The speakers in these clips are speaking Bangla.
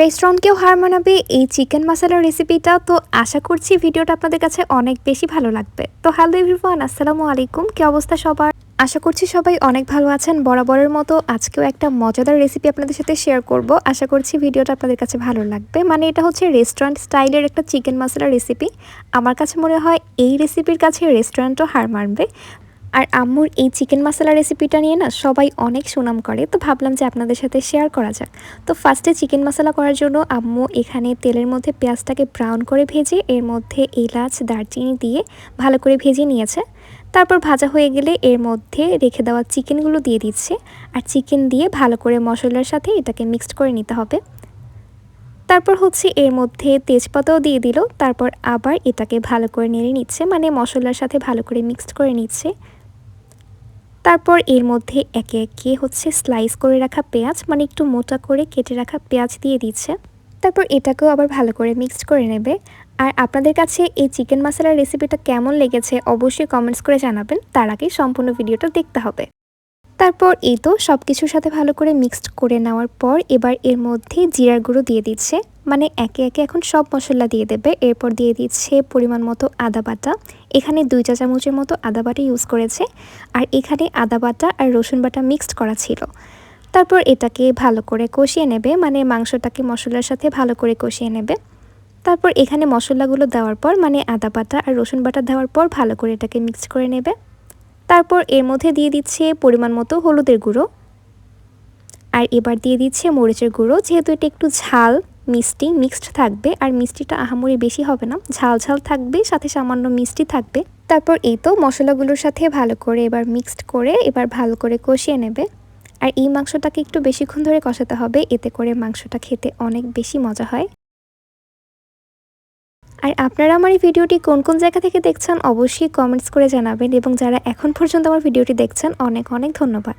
রেস্টুরেন্টকেও হার মানাবে এই চিকেন মশালার রেসিপিটা তো আশা করছি ভিডিওটা আপনাদের কাছে অনেক বেশি ভালো লাগবে। তো হ্যালো এভরিওয়ান আসসালামু আলাইকুম। কি অবস্থা সবার? আশা করছি সবাই অনেক ভালো আছেন বরাবরের মতো। আজকেও একটা মজাদার রেসিপি আপনাদের সাথে শেয়ার করব। আশা করছি ভিডিওটা আপনাদের কাছে ভালো লাগবে। মানে এটা হচ্ছে রেস্টুরেন্ট স্টাইলের একটা চিকেন মশলার রেসিপি আমার কাছে মনে হয় এই রেসিপির কাছে রেস্টুরেন্টও হার মারবে আর আম্মুর এই চিকেন মশলা রেসিপিটা নিয়ে না সবাই অনেক সুনাম করে, তো ভাবলাম যে আপনাদের সাথে শেয়ার করা যাক। তো ফার্স্টে চিকেন মশলা করার জন্য আম্মু এখানে তেলের মধ্যে পেঁয়াজটাকে ব্রাউন করে ভেজে, এর মধ্যে এলাচ, দারচিনি দিয়ে ভালো করে ভেজে নিয়েছে। তারপর ভাজা হয়ে গেলে এর মধ্যে রেখে দেওয়া চিকেনগুলো দিয়ে দিচ্ছে, আর চিকেন দিয়ে ভালো করে মশলার সাথে এটাকে মিক্সড করে নিতে হবে। তারপর হচ্ছে এর মধ্যে তেজপাতাও দিয়ে দিল, তারপর আবার এটাকে ভালো করে নেড়ে নিচ্ছে মানে মশলার সাথে ভালো করে মিক্সড করে নিচ্ছে। তারপর এর মধ্যে একে একে হচ্ছে স্লাইস করে রাখা পেঁয়াজ মানে একটু মোটা করে কেটে রাখা পেঁয়াজ দিয়ে দিচ্ছে। তারপর এটাকেও আবার ভালো করে মিক্সড করে নেবে। আর আপনাদের কাছে এই চিকেন মশলার রেসিপিটা কেমন লেগেছে অবশ্যই কমেন্টস করে জানাবেন। তার আগে সম্পূর্ণ ভিডিওটা দেখতে হবে। তারপর এই তো সব কিছুর সাথে ভালো করে মিক্সড করে নেওয়ার পর এবার এর মধ্যে জিরার গুঁড়ো দিয়ে দিচ্ছে। মানে একে একে এখন সব মশলা দিয়ে দেবে। এরপর দিয়ে দিচ্ছে পরিমাণ মতো আদা বাটা। এখানে দুই চা চামচের মতো আদা বাটা ইউজ করেছে। আর এখানে আদা বাটা আর রসুন বাটা মিক্সড করা ছিল। তারপর এটাকে ভালো করে কষিয়ে নেবে। মানে মাংসটাকে মশলার সাথে ভালো করে কষিয়ে নেবে। তারপর এখানে মশলাগুলো দেওয়ার পর মানে আদা বাটা আর রসুন বাটা দেওয়ার পর ভালো করে এটাকে মিক্সড করে নেবে। তারপর এর মধ্যে দিয়ে দিচ্ছে পরিমাণ মতো হলুদের গুঁড়ো। আর এবার দিয়ে দিচ্ছে মরিচের গুঁড়ো, যেহেতু এটা একটু ঝাল, মিষ্টি, মিক্সড থাকবে। আর মিষ্টিটা আহামরি বেশি হবে না, ঝাল ঝাল থাকবে, সাথে সামান্য মিষ্টি থাকবে। তারপর এই তো মশলাগুলোর সাথে ভালো করে এবার মিক্সড করে এবার ভালো করে কষিয়ে নেবে। আর এই মাংসটাকে একটু বেশিক্ষণ ধরে কষাতে হবে, এতে করে মাংসটা খেতে অনেক বেশি মজা হয়। আর আপনারা আমার এই ভিডিওটি কোন কোন জায়গা থেকে দেখছেন অবশ্যই কমেন্টস করে জানাবেন এবং যারা এখন পর্যন্ত আমার ভিডিওটি দেখছেন, অনেক অনেক ধন্যবাদ।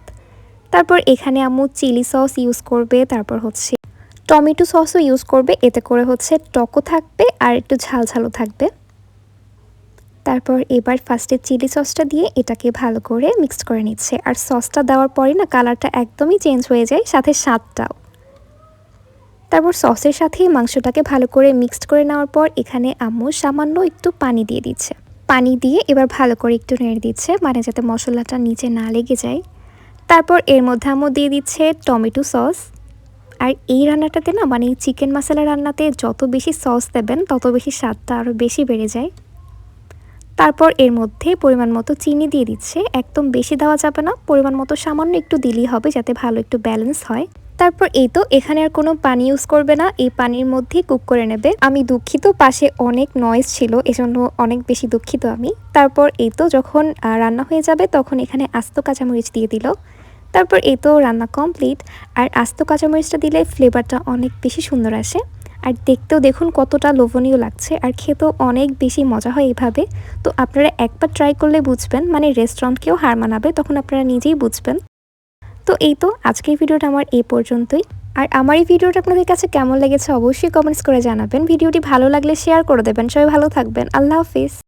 তারপর এখানে আম্মু চিলি সস ইউজ করবে, তারপর হচ্ছে টমেটো সসও ইউজ করবে, এতে করে হচ্ছে টকও থাকবে আর একটু ঝাল ঝালও থাকবে। তারপর এবার ফার্স্টে চিলি সসটা দিয়ে এটাকে ভালো করে মিক্সড করে নিচ্ছে। আর সসটা দেওয়ার পরে না কালারটা একদমই চেঞ্জ হয়ে যায়, সাথে স্বাদটাও। তারপর সসের সাথেই মাংসটাকে ভালো করে মিক্সড করে নেওয়ার পর এখানে আম্মু সামান্য একটু পানি দিয়ে দিচ্ছে। পানি দিয়ে এবার ভালো করে একটু নেড়ে দিচ্ছে মানে যাতে মশলাটা নিচে না লেগে যায়। তারপর এর মধ্যে আম্মু দিয়ে দিচ্ছে টমেটো সস। আর এই রান্নাটাতে না মানে চিকেন মশলা রান্নাতে যত বেশি সস দেবেন, তত বেশি স্বাদটা আরও বেশি বেড়ে যায়। তারপর এর মধ্যে পরিমাণ মতো চিনি দিয়ে দিচ্ছে। একদম বেশি দেওয়া যাবে না, পরিমাণ মতো সামান্য একটু দিলেই হবে, যাতে ভালো একটু ব্যালেন্স হয়। তারপর এই তো, এখানে আর কোনো পানি ইউজ করবে না, এই পানির মধ্যে কুক করে নেবে। আমি দুঃখিত, পাশে অনেক নয়েজ ছিল, এজন্য অনেক বেশি দুঃখিত আমি। তারপর এই তো, যখন রান্না হয়ে যাবে, তখন এখানে আস্ত কাঁচামরিচ দিয়ে দিল। তারপর এই তো, রান্না কমপ্লিট আর আস্ত কাঁচামরিচটা দিলে ফ্লেভারটা অনেক বেশি সুন্দর আসে। আর দেখতেও দেখুন কতটা লোভনীয় লাগছে, আর খেতেও অনেক বেশি মজা হয় এইভাবে। তো আপনারা একবার ট্রাই করলে বুঝবেন মানে রেস্টুরেন্টকেও হার মানাবে, তখন আপনারা নিজেই বুঝবেন। তো এই তো আজকের ভিডিওটা আমার এই পর্যন্তই। আর আমার এই ভিডিওটা আপনাদের কাছে কেমন লেগেছে অবশ্যই কমেন্টস করে জানাবেন। ভিডিওটি ভালো লাগলে শেয়ার করে দেবেন। সবাই ভালো থাকবেন। আল্লাহ হাফিজ।